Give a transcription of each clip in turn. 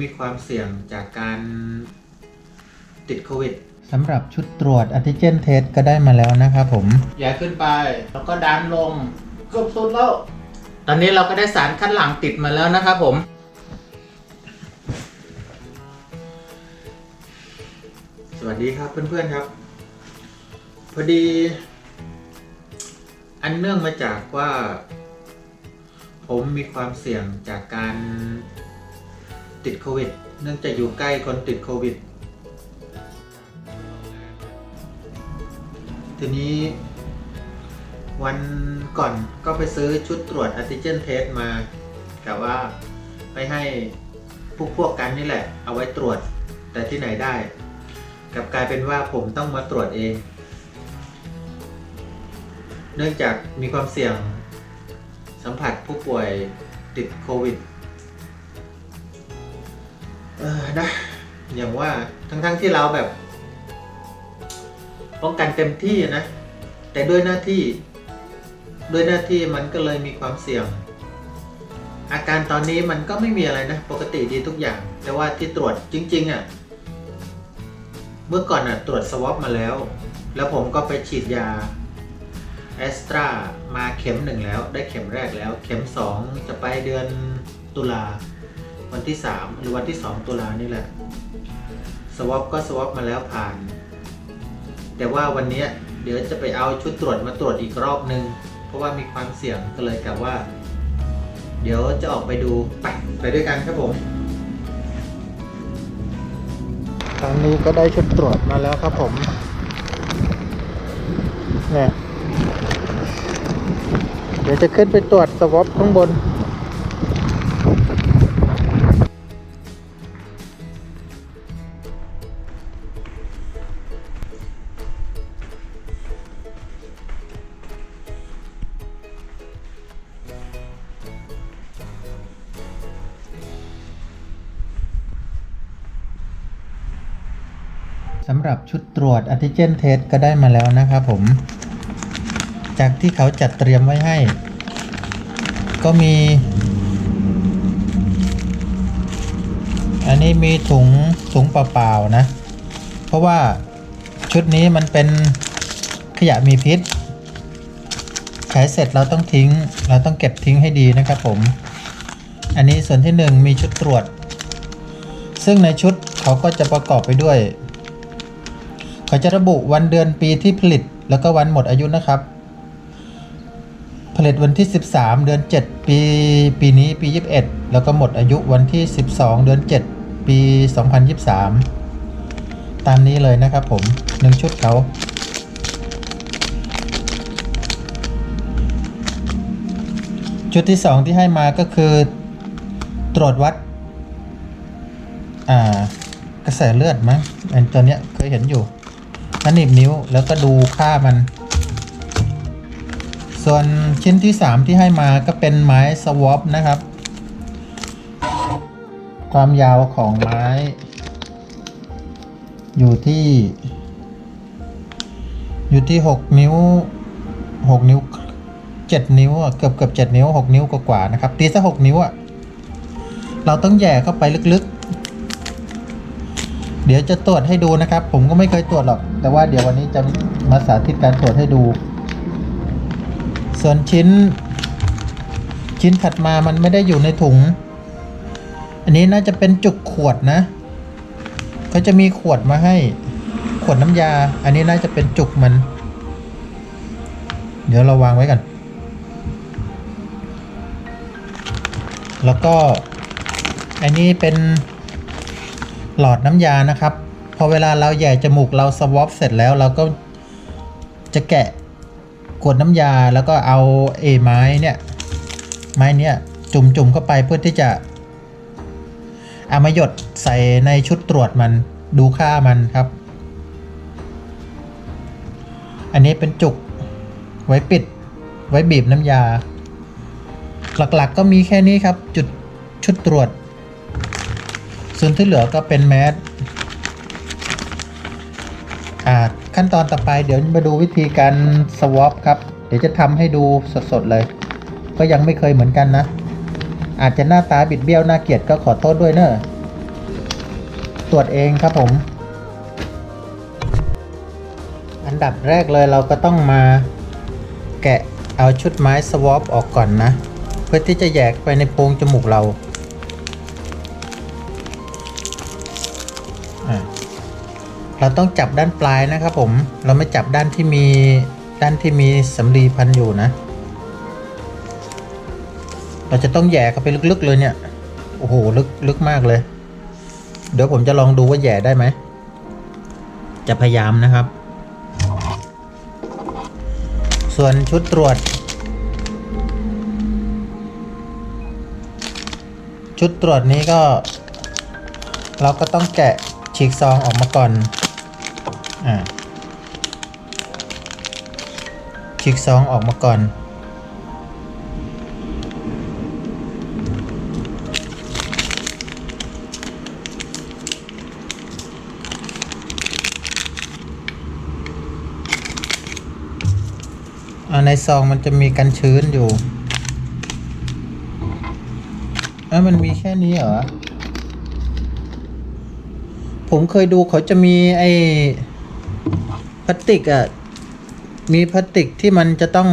มีความเสี่ยงจากการติดโควิดสำหรับชุดตรวจ a n t i g e n test ก็ได้มาแล้วนะครับผมอย่าขึ้นไป แล้วก็ดันลงเกือบสุดแล้ว ตอนนี้เราก็ได้สารคัดหลั่งติดมาแล้วนะครับผม สวัสดีครับเพื่อนๆครับ พอดี อันเนื่องมาจากว่า ผมมีความเสี่ยงจากการ ติดโควิด เนื่องจากอยู่ใกล้คนติดโควิด ทีนี้วันก่อนก็ไปซื้อชุดตรวจอันติเจนเทสมาแต่ว่าไปให้พวกพวกกันนี่แหละ เอาไว้ตรวจแต่ที่ไหนได้กลับกลายเป็นว่าผมต้องมาตรวจเอง เนื่องจากมีความเสี่ยงสัมผัสผู้ป่วยติดโควิด เออนะ อย่างว่าทั้งๆทที่เราแบบ ป้องกันเต็มที่นะ แต่ด้วยหน้าที่ ด้วยหน้าที่มันก็เลยมีความเสี่ยง อาการตอนนี้มันก็ไม่มีอะไรนะ ปกติดีทุกอย่าง แต่ว่าที่ตรวจจริง ๆอะ่ะ เมื่อก่อนอะ ตรวจสวอปมาแล้ว แล้วผมก็ไปฉีดยาแอสตรามาเข็มหนึ่งแล้ว ได้เข็มแรกแล้ว เข็มสองจะไปเดือนตุลา วันที่ 3 หรือวันที่ 2 ตุลานี่แหละสวอปก็สวอปมาแล้วผ่าน แต่ว่าวันนี้เดี๋ยวจะไปเอาชุดตรวจมาตรวจอีกรอบนึง เพราะว่ามีความเสี่ยงก็เลยกะว่า เดี๋ยวจะออกไปดูไปไปด้วยกันครับผมตอนนี้ก็ได้ชุดตรวจมาแล้วครับผมเนี่ยเดี๋ยวจะขึ้นไปตรวจสวอปข้างบน สำหรับชุดตรวจ a n t i g e n test ก็ได้มาแล้วนะครับผม จากที่เขาจัดเตรียมไว้ให้ ก็มี อันนี้มีถุงถุงเปล่าๆนะ เพราะว่าชุดนี้มันเป็นขยะมีพิษใช้เสร็จเราต้องทิ้ง เราต้องเก็บทิ้งให้ดีนะครับผม อันนี้ส่วนที่หนึ่งมีชุดตรวจ ซึ่งในชุดเขาก็จะประกอบไปด้วย เขาจะระบุวันเดือนปีที่ผลิต แล้วก็วันหมดอายุนะครับ ผลิตวันที่ 13 เดือน 7 ปี ปีนี้ปี 21 แล้วก็หมดอายุวันที่ 12 เดือน 7 ปี 2023 ตามนี้เลยนะครับผมหนึ่งชุดเขาชุดที่ 2 ที่ให้มาก็คือตรวจวัดกระแสเลือดมั้งอันตัวเนี้ยเคยเห็นอยู่ มันหนีบนิ้วแล้วก็ดูค่ามัน ส่วนชิ้นที่ 3 ที่ให้มาก็เป็นไม้สวอปนะครับ ความยาวของไม้ อยู่ที่ อยู่ที่ 6 นิ้ว 6 นิ้ว 7 นิ้วเกือบเกือบ7นิ้ว 6 นิ้วกว่าๆนะครับตีซะ6นิ้วอะเราต้องแย่เข้าไปลึกๆ เดี๋ยวจะตรวจให้ดูนะครับ ผมก็ไม่เคยตรวจหรอก แต่ว่าเดี๋ยววันนี้จะมาสาธิตการตรวจให้ดู ส่วนชิ้น ชิ้นถัดมามันไม่ได้อยู่ในถุง อันนี้น่าจะเป็นจุกขวดนะเขาจะมีขวดมาให้ ขวดน้ำยา อันนี้น่าจะเป็นจุกมัน เดี๋ยวเราวางไว้กันแล้วก็อันนี้เป็น หลอดน้ำยานะครับ พอเวลาเราแย่จมูกเราสวอปเสร็จแล้วเราก็จะแกะขวดน้ำยาแล้วก็เอาเอไม้เนี่ยไม้เนี่ยจุ่มๆเข้าไปเพื่อที่จะเอามาหยดใส่ในชุดตรวจมันดูค่ามันครับ อันนี้เป็นจุกไว้ปิดไว้บีบน้ำยา หลักๆก็มีแค่นี้ครับ จุดชุดตรวจ ส่วนที่เหลือก็เป็นแมสอ่าขั้นตอนต่อไปเดี๋ยวมาดูวิธีการสวอปครับ เดี๋ยวจะทำให้ดูสดๆเลย ก็ยังไม่เคยเหมือนกันนะ อาจจะหน้าตาบิดเบี้ยวน่าเกลียดก็ขอโทษด้วยเนอะตรวจเองครับผม อันดับแรกเลยเราก็ต้องมาแกะเอาชุดไม้สวอปออกก่อนนะ เพื่อที่จะแยกไปในโพรงจมูกเรา เราต้องจับด้านปลายนะครับผมเราไม่จับด้านที่มีด้านที่มีสำลีพันอยู่นะ เราจะต้องแย่เข้าไปลึกๆเลยเนี่ย โอ้โหลึกลึกมากเลย เดี๋ยวผมจะลองดูว่าแย่ได้ไหม จะพยายามนะครับ ส่วนชุดตรวจ ชุดตรวจนี้ก็ เราก็ต้องแกะฉีกซองออกมาก่อน อ่าฉีกซองออกมาก่อนอ่าในซองมันจะมีกันชื้นอยู่เอ้ามันมีแค่นี้เหรอ ผมเคยดูเขาจะมีไอ พลาสติกอะมีพลาสติกที่มันจะต้อง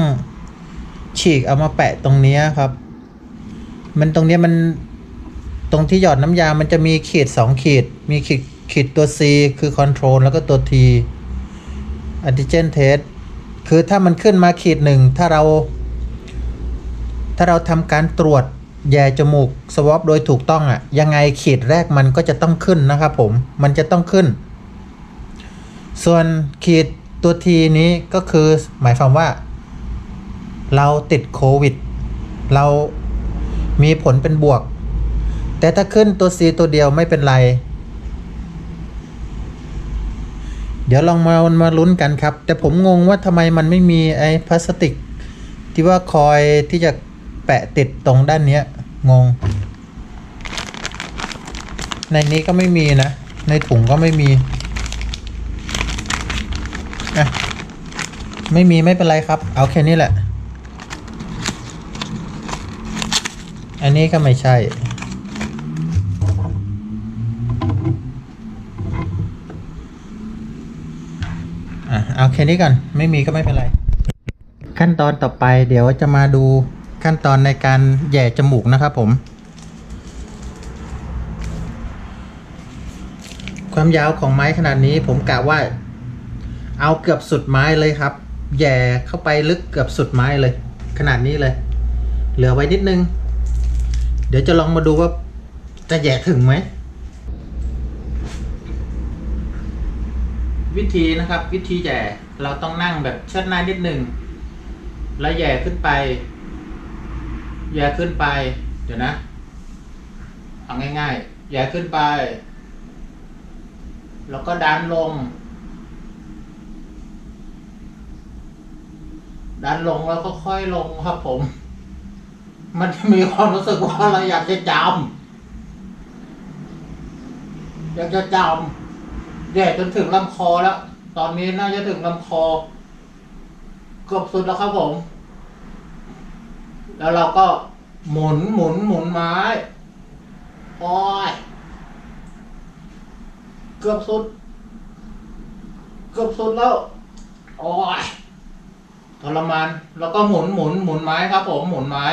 ฉีกเอามาแปะตรงนี้ครับ มันตรงนี้มันตรงที่หยอดน้ำยา มันจะมีขีดสองขีด มีขีดขีดตัว C คือ control แล้วก็ตัว T antigen test คือถ้ามันขึ้นมาขีดหนึ่งถ้าเรา ถ้าเราทำการตรวจแย่จมูกสวอปโดยถูกต้องอะ่ะ ยังไงขีดแรกมันก็จะต้องขึ้นนะครับผม มันจะต้องขึ้น ส่วนขีดตัวทีนี้ก็คือหมายความว่า เราติดโควิด เรามีผลเป็นบวก แต่ถ้าขึ้นตัว C ตัวเดียวไม่เป็นไร เดี๋ยวลองมามาลุ้นกันครับ แต่ผมงงว่าทำไมมันไม่มีไอ้พลาสติก ที่ว่าคอยที่จะแปะติดตรงด้านนี้งง ในนี้ก็ไม่มีนะ ในถุงก็ไม่มี อะไม่มีไม่เป็นไรครับ เอาแค่นี้แหละ อันนี้ก็ไม่ใช่ อะเอาแค่นี้ก่อน ไม่มีก็ไม่เป็นไร ขั้นตอนต่อไปเดี๋ยวจะมาดูขั้นตอนในการแย่จมูกนะครับผม ความยาวของไม้ขนาดนี้ผมกะว่า เอาเกือบสุดไม้เลยครับ แย่เข้าไปลึกเกือบสุดไม้เลย ขนาดนี้เลย เหลือไว้นิดนึง เดี๋ยวจะลองมาดูว่าจะแย่ถึงไหม วิธีนะครับ วิธีแย่เราต้องนั่งแบบเชิดหน้านิดหนึ่งแล้วแย่ขึ้นไป แย่ขึ้นไป เดี๋ยวนะ เอาง่ายๆ แย่ขึ้นไป แล้วก็ดันลง ดันลงแล้วก็ค่อยลงครับผม มันมีความรู้สึกว่าเราอยากจะจำอยากจะจำแย่จนถึงลำคอแล้ว ตอนนี้น่าจะถึงลำคอเกือบสุดแล้วครับผม แล้วเราก็หมุนหมุนหมุนไม้โอ้ยเกือบสุด เกือบสุดแล้วโอ้ย ทรมานแล้วก็หมุนหมุนหมุนไม้ครับ ผมหมุนไม้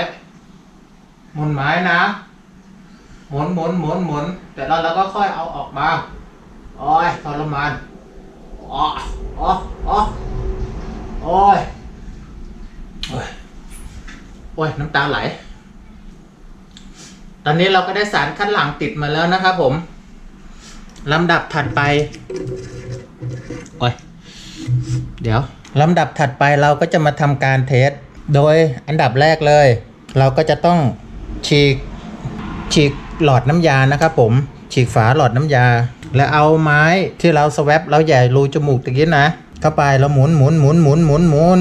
หมุนไม้นะ หมุนหมุนหมุนหมุนแต่แล้วเราก็ค่อยเอาออกมาโอ้ยทรมานอ๋ออ๋ออ๋อโอ้ยโอ้ยโอ้ยน้ำตาไหล ตอนนี้เราก็ได้สารคัดหลังติดมาแล้วนะครับผมลำดับถัดไป โอ้ย เดี๋ยว ลำดับถัดไปเราก็จะมาทำการเทส โดยอันดับแรกเลย เราก็จะต้องฉีกฉีกหลอดน้ำยานะครับผมฉีกฝาหลอดน้ำยา แล้วเอาไม้ที่เราสแวปเราใหญ่รูจมูกตะกี้นะเข้าไปแล้วหมุนหมุนหมุนหมุนหมุนหมุน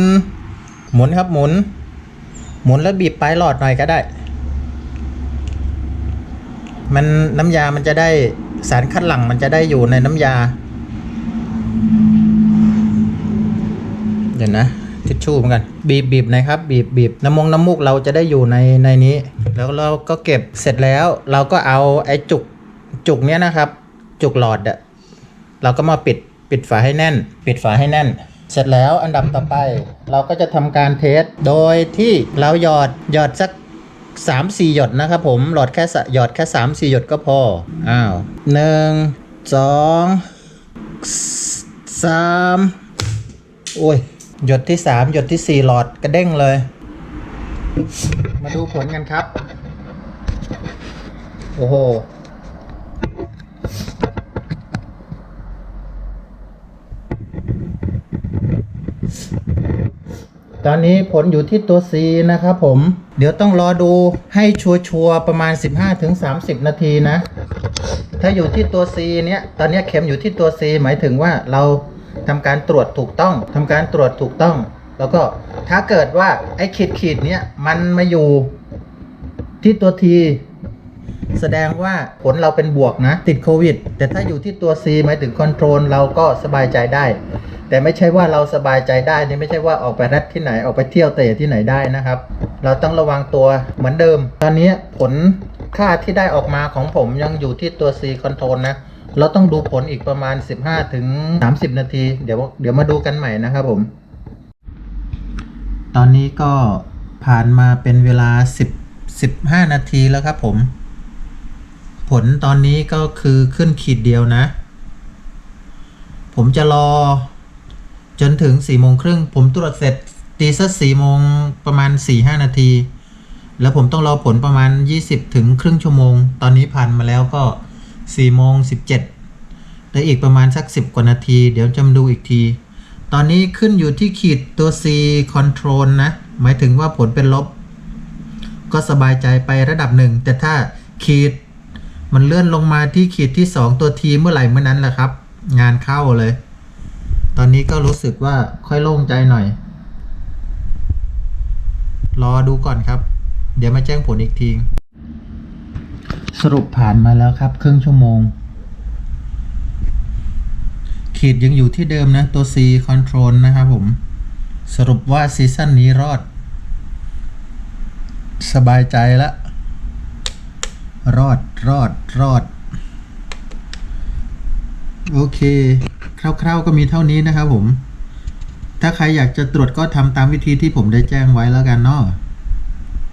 หมุนครับหมุน หมุนแล้วบีบปลายหลอดหน่อยก็ได้ มันน้ำยามันจะได้สารคัดหลั่งมันจะได้อยู่ในน้ำยา เดี๋ยวนะทิชชู่เหมือนกันบีบบีบนะครับบีบบีบน้ำมงน้ำมูกเราจะได้อยู่ในในนี้ แล้วเราก็เก็บเสร็จแล้ว เราก็เอาไอ้จุกจุกเนี้ยนะครับ จุกหลอดอะเราก็มาปิดปิดฝาให้แน่น ปิดฝาให้แน่น เสร็จแล้วอันดับต่อไป เราก็จะทำการเทสโดยที่เราหยอดหยอดสัก3 4หยดนะครับผมหลอดแค่หยอดแค่3 4หยดก็พออ้าวหนึ่งสองสามโอ้ย หยดที่3หยดที่4หลอดกระเด้งเลย มาดูผลกันครับ โอ้โห ตอนนี้ผลอยู่ที่ตัว C นะครับผม เดี๋ยวต้องรอดูให้ชัวร์ๆประมาณ 15-30 นาทีนะ ถ้าอยู่ที่ตัว C เนี้ย ตอนนี้เข็มอยู่ที่ตัว C หมายถึงว่าเรา ทำการตรวจถูกต้องทำการตรวจถูกต้อง แล้วก็ถ้าเกิดว่าไอ้ขีดขีดๆเนี้ยมันมาอยู่ที่ตัว T แสดงว่าผลเราเป็นบวกนะ ติดโควิด แต่ถ้าอยู่ที่ตัว C หมายถึงคอนโทรลเราก็สบายใจได้ แต่ไม่ใช่ว่าเราสบายใจได้นี่ไม่ใช่ว่าออกไปรัดที่ไหนออกไปเที่ยวเตะที่ไหนได้นะครับ เราต้องระวังตัวเหมือนเดิม ตอนนี้ผลค่าที่ได้ออกมาของผมยังอยู่ที่ตัว C control นะ เราต้องดูผลอีกประมาณ 15 ถึง 30 นาที เดี๋ยวเดี๋ยวมาดูกันใหม่นะครับผม ตอนนี้ก็ผ่านมาเป็นเวลา 10 15 นาทีแล้วครับผม ผลตอนนี้ก็คือขึ้นขีดเดียวนะ ผมจะรอ จนถึง4ี่โมงครึ่ง ผมตรวจเสร็จตีสักสี่โมงประมาณ4ี่ห้านาที แล้วผมต้องรอผลประมาณ 20 ถึงครึ่งชั่วโมง ตอนนี้ผ่านมาแล้วก็ 4ี่โมงสิบเจ็ดและอีกประมาณสัก 10 กว่านาที เดี๋ยวจะมาดูอีกที ตอนนี้ขึ้นอยู่ที่ขีดตัว C control นะ หมายถึงว่าผลเป็นลบ ก็สบายใจไประดับหนึ่ง แต่ถ้าขีดมันเลื่อนลงมาที่ขีดที่ 2 ตัว T เมื่อไหร่เมื่อนั้นแหละครับ งานเข้าเลย ตอนนี้ก็รู้สึกว่าค่อยโล่งใจหน่อย รอดูก่อนครับ เดี๋ยวมาแจ้งผลอีกที สรุปผ่านมาแล้วครับครึ่งชั่วโมง ขีดยังอยู่ที่เดิมนะ ตัว C control นะครับผม สรุปว่าซีซั่นนี้รอด สบายใจล้วรอดรอดรอด โอเค คร่าวๆก็มีเท่านี้นะครับผม ถ้าใครอยากจะตรวจก็ทำตามวิธีที่ผมได้แจ้งไว้แล้วกันเนาะ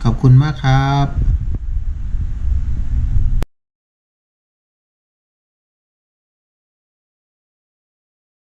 ขอบคุณมากครับ